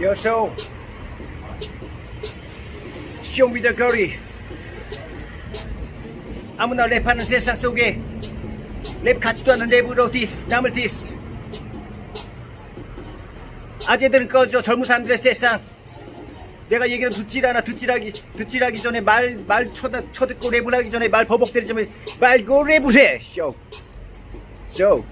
여소 쇼미더 거리 아무나 랩하는 세상 속에 랩 같지도 않은 랩으로 디스 남을 디스 아재들은 꺼져 젊은 사람들의 세상 내가 얘기를 듣질 않아 듣질하기 듣질하기 전에 말 말 쳐다 쳐듣고 랩을 하기 전에 말 버벅대기 전에 말고 랩을 해 쇼. 쇼.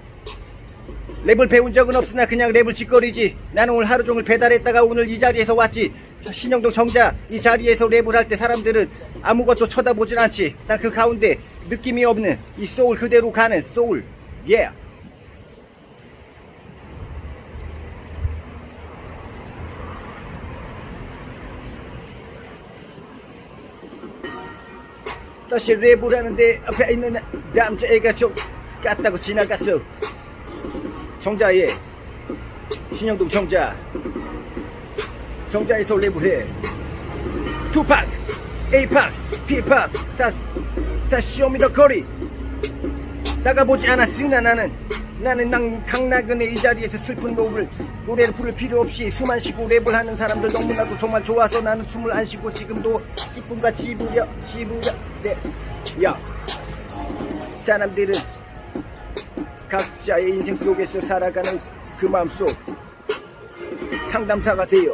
랩을 배운 적은 없으나 그냥 랩을 짓거리지. 나는 오늘 하루 종일 배달했다가 오늘 이 자리에서 왔지. 신영동 정자 이 자리에서 랩을 할 때 사람들은 아무것도 쳐다보질 않지. 난 그 가운데 느낌이 없는 이 소울 그대로 가는 소울. 예 yeah. 다시 랩을 하는데 앞에 있는 남자애가 좀 깠다고 지나갔어 정자에 신영동 정자. 정자에서 랩을 해. 투팍 에이팍 피팍. 다, 다 쇼미더 거리. 나가보지 않았으나 나는 나는 난 강나근의 이 자리에서 슬픈 노를 노래를 부를 필요 없이 숨 안 쉬고 랩을 하는 사람들 너무나도 정말 좋아서 나는 춤을 안 쉬고 지금도 기쁨과 지부려 지부려 네 야. 사람들은 각자의 인생 속에서 살아가는 그 마음속 상담사가 되어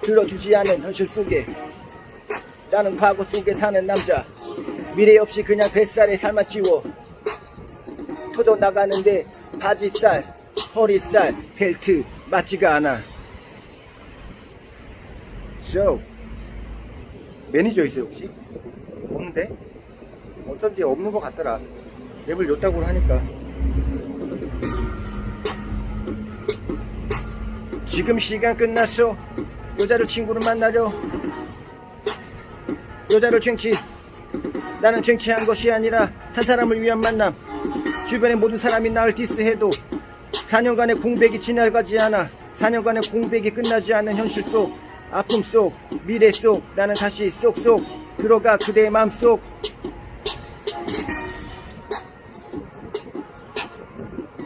들어주지 않은 현실 속에 나는 과거 속에 사는 남자 미래 없이 그냥 뱃살에 살만 찌워 터져 나가는데 바지살, 허리살, 벨트 맞지가 않아. So 매니저 있어요 혹시? 없는데? 어쩐지 없는 것 같더라. 랩을 였다고 하니까. 지금 시간 끝났어. 여자를 친구를 만나려. 여자를 쟁취. 나는 쟁취한 것이 아니라 한 사람을 위한 만남. 주변의 모든 사람이 나를 디스해도 4년간의 공백이 지나가지 않아 4년간의 공백이 끝나지 않는 현실 속 아픔 속 미래 속 나는 다시 쏙쏙 들어가 그대의 마음속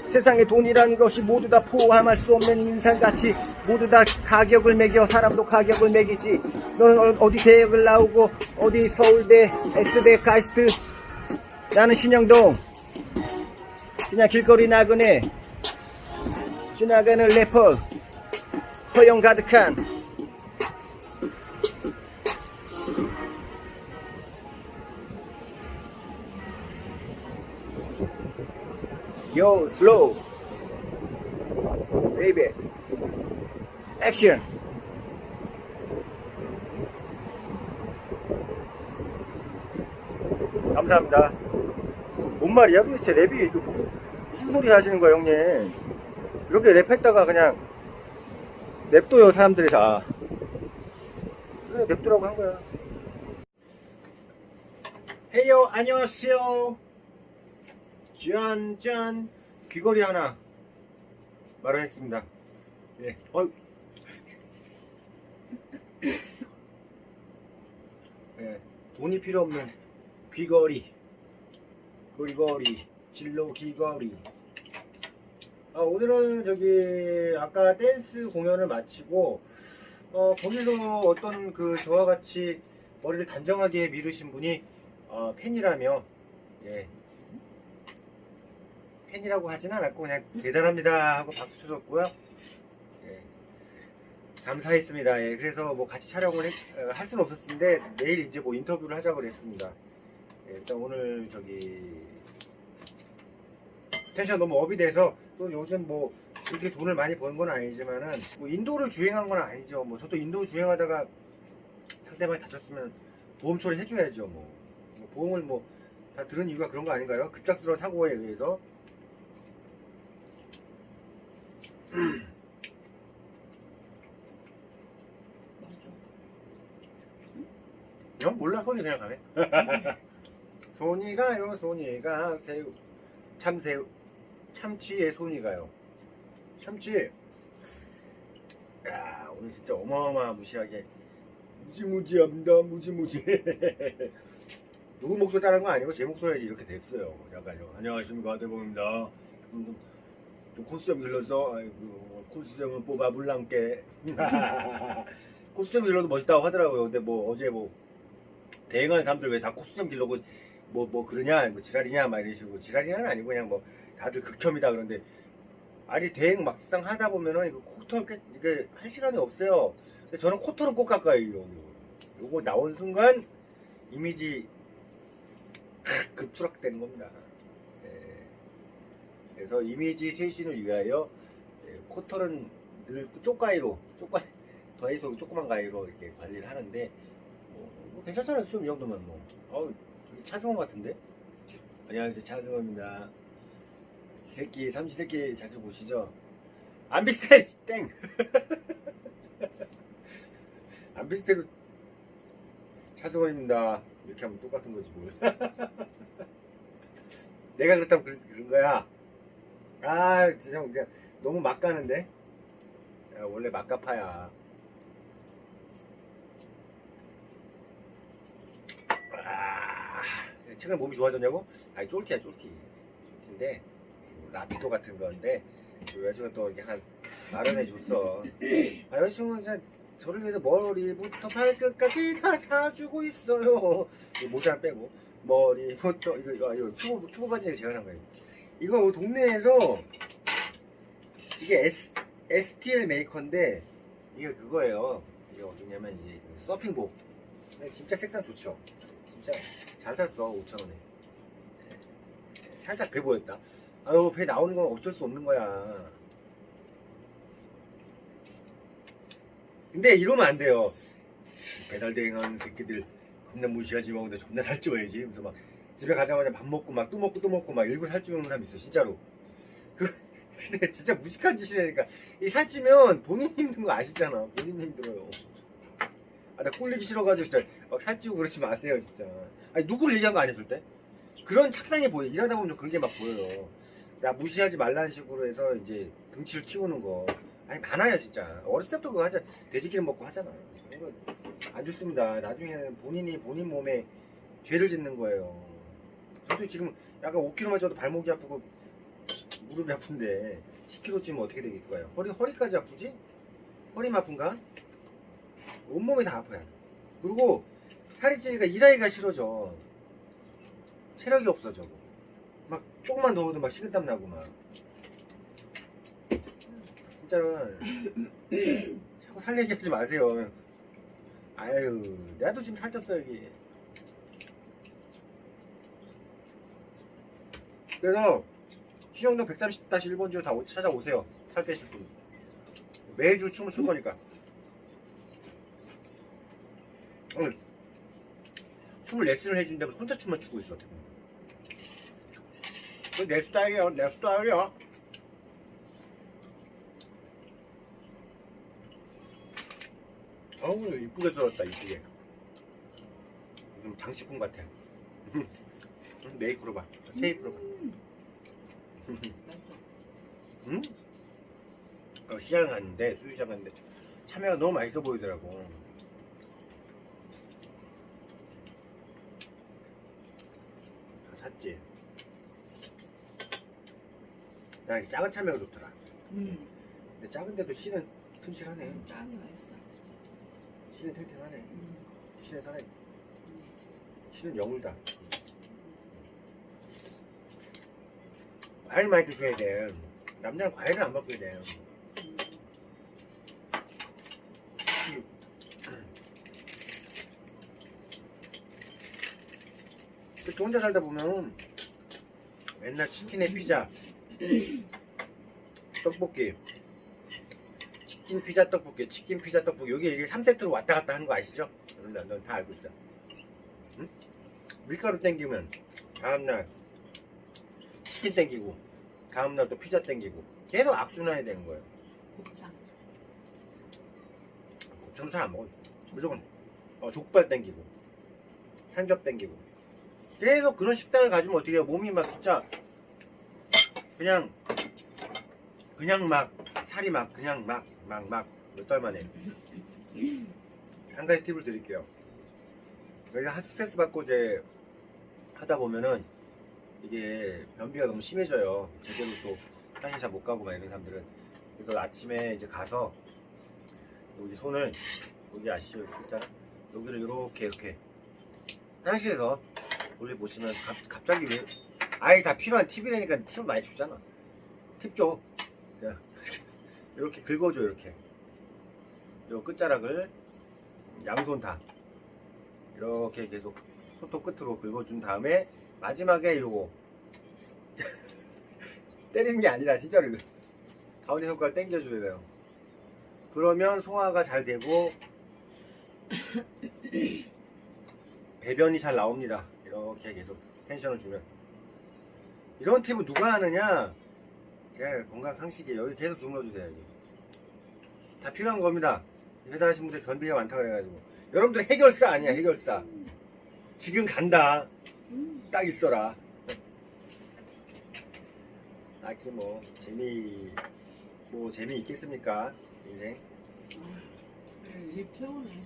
세상에 돈이라는 것이 모두 다 포함할 수 없는 인상같이 모두 다 가격을 매겨 사람도 가격을 매기지. 너는 어- 어디 대학을 나오고 어디 서울대 S대 가이스트. 나는 신영동. 그냥 길거리 나그네. 지나가는 래퍼. 허영 가득한 요 슬로우 베이비 액션 감사합니다. 뭔 말이야? 도대체 랩이 무슨, 소리 하시는 거야 형님? 이렇게 랩했다가 그냥 랩도요 사람들이 다. 그래 랩도라고 한 거야. 헤이요 안녕하세요 짠짠 귀걸이 하나 마련했습니다 예. 어. 예. 돈이 필요 없는 귀걸이 귀걸이 진로 귀걸이 아, 오늘은 저기 아까 댄스 공연을 마치고 어, 거기서 어떤 그 저와 같이 머리를 단정하게 미루신 분이 어, 팬이라며 예. 팬이라고 하진 않았고 그냥 대단합니다 하고 박수 쳐줬고요. 예. 감사했습니다. 예. 그래서 뭐 같이 촬영을 했- 어, 할 수는 없었는데 내일 이제 뭐 인터뷰를 하자고 그랬습니다. 예, 일단 오늘 저기 텐션 너무 업이 돼서 또 요즘 뭐 그렇게 돈을 많이 버는 건 아니지만은 뭐 인도를 주행한 건 아니죠. 뭐 저도 인도 주행하다가 상대방이 다쳤으면 보험 처리 해줘야죠. 뭐, 뭐 보험을 뭐 다 들은 이유가 그런 거 아닌가요? 급작스러운 사고에 의해서 어? 몰라 손이 그냥 가네. 손이 가요, 손이 가, 새우, 참새우, 참치의 손이 가요. 참치. 야, 오늘 진짜 어마어마 무시하게 무지무지합니다, 무지무지. 누구 목소리 따는 거 아니고 제 목소리가 이렇게 됐어요. 약간 요. 안녕하십니까, 대범입니다. 그럼 좀또 코스 좀 길러서 아이고 코스 좀은 뽑아 물랑께 코스 좀 길러도 멋있다고 하더라고요. 근데 뭐 어제 뭐 대행하는 사람들 왜 다 코스 좀 길러고 뭐 뭐 그러냐 뭐 지랄이냐 막 식으로 지랄이냐는 아니고 그냥 뭐 다들 극혐이다 그런데 아니 대행 막상 하다 보면은 이거 코털 이렇게 할 시간이 없어요. 근데 저는 코털은 꼭 깎아요. 이거 요거 나온 순간 이미지 확 급추락되는 겁니다. 예. 그래서 이미지 쇄신을 위하여 예, 코털은 늘 쪽가위로 쪽가 더해서 조그만 가위로 이렇게 관리를 하는데 뭐, 뭐 괜찮잖아요. 수이 정도면 뭐. 어우 저기 차승원 같은데? 안녕하세요 차승원입니다. 이 새끼 삼시세끼 자주 보시죠? 안 비슷해 땡. 안 비슷해도 차승원입니다. 이렇게 하면 똑같은 거지 뭘. 내가 그렇다면 그, 그런 거야. 아 진짜 그냥 너무 막 가는데. 야, 원래 막가파야. 아, 최근에 몸이 좋아졌냐고? 아니 쫄티야 쫄티. 쫄티인데 라피도 같은 건데 그 여자친구가 또 이렇게 한 마련해 줬어. 아, 여자친구는 진짜 저를 위해서 머리부터 발끝까지 다 사주고 있어요. 이 모자를 빼고 머리부터 이거 이거, 이거 큐브 큐브 바지 제가 산 거예요. 이거 동네에서 이게 S STL 메이커인데 이게 그거예요. 이게 어디냐면 이게 그 서핑복. 진짜 색상 좋죠. 진짜 잘 샀어 5천 원에. 살짝 배 보였다. 아유 배 나오는 건 어쩔 수 없는 거야. 근데 이러면 안 돼요. 배달 대행하는 새끼들 겁나 무시하지 마. 근데 존나 살찌워야지. 그래서 막 집에 가자마자 밥 먹고 막 또 먹고 또 먹고 막 일부러 살찌우는 사람 있어 진짜로. 그 근데 진짜 무식한 짓이라니까. 이 살찌면 본인 힘든 거 아시잖아. 본인 힘들어요. 아 나 꼴리기 싫어가지고 진짜 막 살찌고 그러지 마세요 진짜. 아니 누구를 얘기한 거 아니야 절대. 그런 착상이 보여. 일하다 보면 그게 막 보여요. 나 무시하지 말라는 식으로 해서 이제 등치를 키우는 거. 아니 많아요 진짜. 어렸을 때부터 그거 하자. 돼지기름 먹고 하잖아. 이거 안 좋습니다. 나중에는 본인이 본인 몸에 죄를 짓는 거예요. 저도 지금 약간 5kg만 쪄도 발목이 아프고 무릎이 아픈데 10kg 찌면 어떻게 되겠어요? 허리 허리까지 아프지? 허리만 아픈가? 온몸이 다 아파요. 그리고 살이 찌니까 일하기가 싫어져. 체력이 없어져. 막 조금만 더워도 막 식은땀 나고 막. 진짜로 자꾸 살 얘기하지 마세요. 아유, 내가도 지금 살쪘어 여기. 그래서 신영동 130-1번지로 다 오- 찾아오세요. 살 빼실 분. 매주 춤을 출 거니까. 오늘 춤을 레슨을 해준다면 혼자 춤만 추고 있어. 대부분. 그내 스타일이야. 내 스타일이야. 어우 이쁘게 썰었다 이쁘게. 좀 장식품 같아. 메이크로 봐. 세이프로 봐. 응? 어, 시장 갔는데 수유시장 갔는데 참외가 너무 맛있어 보이더라고. 다 샀지. 나 이렇게 작은 참외가 좋더라. 음. 근데 작은데도 씨는 튼실하네. 짱이 맛있어. 씨는 탱탱하네. 음. 씨는 살아. 씨는 영울다. 과일 많이 드셔야 돼. 남자는 과일을 안 먹게 돼. 또 혼자 살다 보면 맨날 치킨에 피자, 떡볶이, 치킨 피자 떡볶이, 치킨 피자 떡볶이 여기 이게 3세트로 왔다 갔다 하는 거 아시죠? 넌다 알고 있어. 응? 밀가루 땡기면 다음날 치킨 땡기고 다음날 또 피자 땡기고 계속 악순환이 되는 거예요. 곱창. 곱창 잘안 먹어. 무조건 어, 족발 땡기고 삼겹 땡기고 계속 그런 식단을 가지면 어떻게 해요? 몸이 막 진짜 그냥 그냥 막 살이 막 그냥 막 막 막 몇 달 만에 한 가지 팁을 드릴게요. 여기가 스트레스 받고 이제 하다 보면은 이게 변비가 너무 심해져요. 제대로 또 화장실 잘 못 가고 막 이런 사람들은 그래서 아침에 이제 가서 여기 손을 여기 아시죠? 있잖아. 여기를 이렇게 이렇게 화장실에서 원래 보시면 갑, 갑자기 왜 아예 다 필요한 팁이라니까 팁을 많이 주잖아. 팁 줘. 야, 이렇게 긁어줘 이렇게. 요 끝자락을 양손 다 이렇게 계속 손톱 끝으로 긁어준 다음에 마지막에 요거 때리는 게 아니라 진짜로 이거 가운데 손가락 당겨줘야 돼요. 그러면 소화가 잘 되고 배변이 잘 나옵니다. 이렇게 계속 텐션을 주면 이런 팁은 누가 하느냐? 제가 건강 상식에 여기 계속 주물러 주세요. 여기. 다 필요한 겁니다. 배달하신 분들 변비가 많다 그래가지고 여러분들 해결사 아니야 해결사. 지금 간다. 음. 딱 있어라. 딱히 뭐 재미 뭐 재미 있겠습니까 인생? 음, 입 채우네.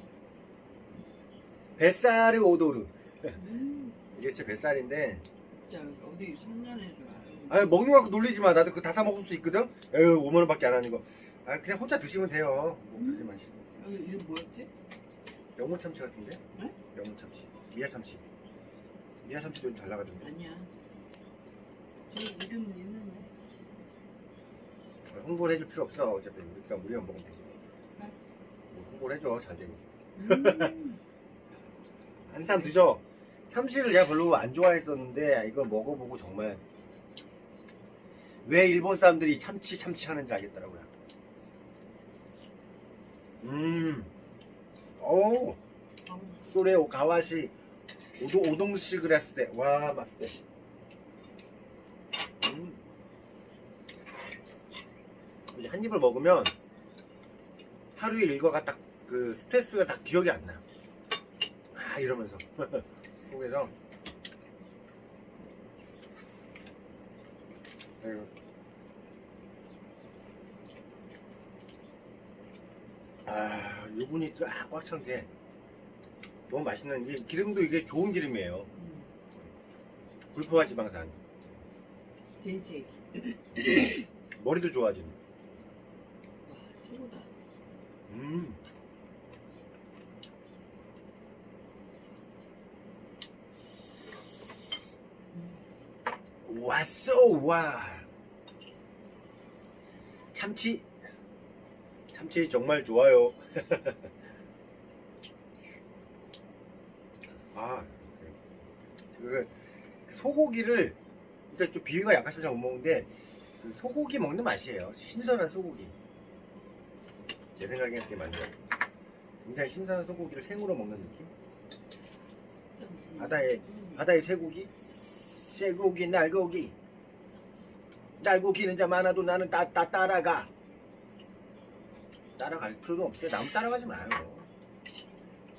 뱃살이 오도르. 음. 이게 제 뱃살인데 진짜 어디 줘. 아 먹는 거 갖고 놀리지 마. 나도 그거 다 사 먹을 수 있거든. 에휴 5만 원밖에 안 하는 거. 아 그냥 혼자 드시면 돼요. 뭐 그러지 마시고. 여기 이름 뭐였지? 영문 참치 같은데? 네? 영문 참치. 미아 참치. 참치도 요즘 잘 나가던데. 아니야. 저 이름 있는데. 홍보를 해줄 필요 없어. 어차피 우리가 무료만 먹으면 되지. 네. 뭐 홍보를 해줘 잘 되고. 음. 한참 늦어. 참치를 내가 별로 안 좋아했었는데 이걸 먹어보고 정말 왜 일본 사람들이 참치 참치 하는지 알겠더라고요. 음, 오, 소레오 가와시 오도 오동시 그랬을 때, 와 맛있대. 음, 이제 한 입을 먹으면 하루의 일과가 딱 그 스트레스가 딱 기억이 안 나. 아 이러면서 속에서 아이고. 아 유분이 쫙꽉찬 게 너무 맛있는 게 기름도 이게 좋은 기름이에요 음. 불포화 지방산 돼지. 머리도 좋아지는 와 최고다. 음. 왔어 와 참치 참치 정말 좋아요 아 그 소고기를 그러니까 좀 비위가 약하셔서 잘못 먹는데 그 소고기 먹는 맛이에요. 신선한 소고기. 제 생각엔 그게 같아요. 굉장히 신선한 소고기를 생으로 먹는 느낌? 음. 바다의 쇠고기? 쇠고기 날고기. 날고기는 자 많아도 나는 따, 따, 따라가. 따라갈 필요도 없대. 남 따라가지 마요.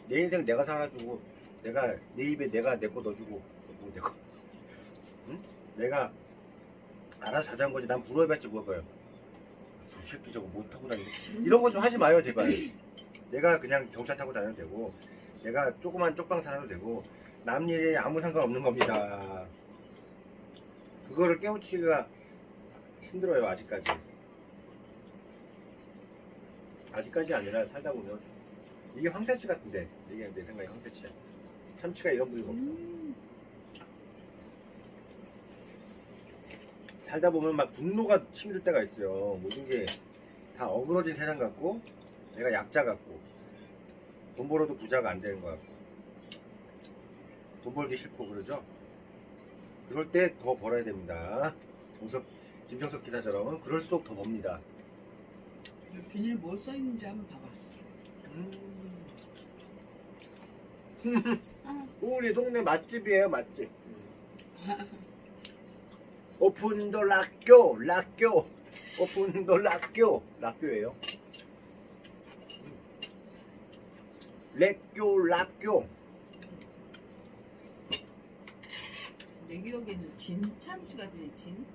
내 인생 내가 살아주고 내가 내 입에 내가 내 거 넣어주고 뭐내거. 응? 내가 알아서 자자한 거지. 난 부러워봤지 뭐 거예요 저 새끼 저거 못 타고 다니네 이런 거 좀 하지 마요 제발. 내가 그냥 경차 타고 다녀도 되고 내가 조그만 쪽방 살아도 되고 남 일에 아무 상관없는 겁니다. 그거를 깨우치기가 힘들어요 아직까지. 아직까지 아니라 살다 보면. 이게 황새치 같은데. 이게 내 생각에 황새치야 참치가 이런 부위가 없어 음. 살다 보면 막 분노가 치밀 때가 있어요. 모든 게 다 어그러진 세상 같고 내가 약자 같고 돈 벌어도 부자가 안 되는 것 같고 돈 벌기 싫고 그러죠. 그럴 때 더 벌어야 됩니다. 정석 김정석 기사처럼 그럴수록 더 법니다. 이 비닐 뭐 써있는지 한번 봐봐. 아, 우리 동네 맛집이에요 맛집. 오픈도 락교 락교 오픈도 락교 락교예요. 랩교 락교 내 기억에는 진 참치가 돼, 진.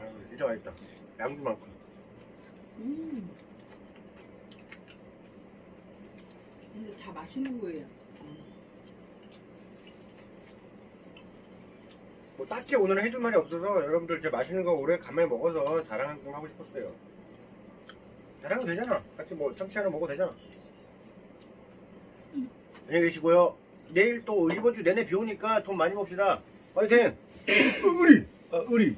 아유 진짜 맛있다. 양도 많고. 음. 근데 다 맛있는 거예요. 음. 뭐 딱히 오늘은 해줄 말이 없어서 여러분들 제 맛있는 거 오래 간만에 먹어서 자랑 한번 하고 싶었어요. 자랑도 되잖아. 같이 뭐 참치 하나 먹어도 되잖아. 안녕히 계시고요. 내일 또 이번 주 내내 비 오니까 돈 많이 봅시다. 화이팅! 의리! 어, 의리!